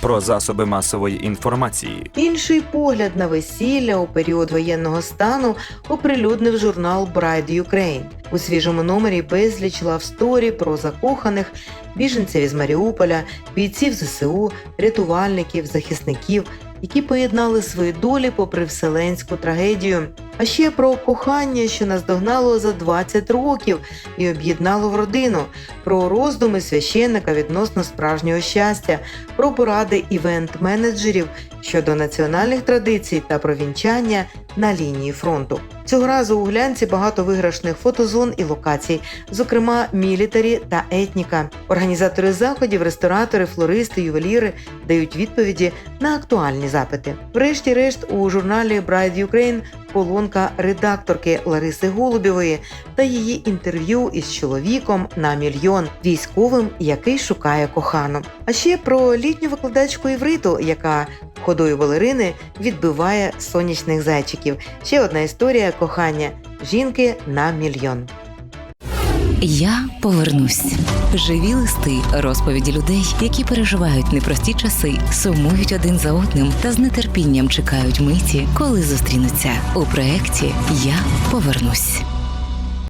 про засоби масової інформації. Інший погляд на весілля у період воєнного стану оприлюднив журнал Bride Ukraine. У свіжому номері безліч лавсторі про закоханих, біженців із Маріуполя, бійців ЗСУ, рятувальників, захисників, які поєднали свої долі попри вселенську трагедію. А ще про кохання, що наздогнало за 20 років і об'єднало в родину, про роздуми священника відносно справжнього щастя, про поради івент-менеджерів щодо національних традицій та про вінчання на лінії фронту. Цього разу у глянці багато виграшних фотозон і локацій, зокрема мілітарі та етніка. Організатори заходів, ресторатори, флористи, ювеліри дають відповіді на актуальні запити. Врешті-решт, у журналі Bride Ukraine колонка редакторки Лариси Голубєвої та її інтерв'ю із чоловіком на мільйон військовим, який шукає кохану. А ще про літню викладачку івриту, яка ходою балерини відбиває сонячних зайчиків. Ще одна історія кохання жінки на мільйон. Я повернусь. Живі листи, розповіді людей, які переживають непрості часи, сумують один за одним та з нетерпінням чекають миті, коли зустрінуться у проєкті Я повернусь.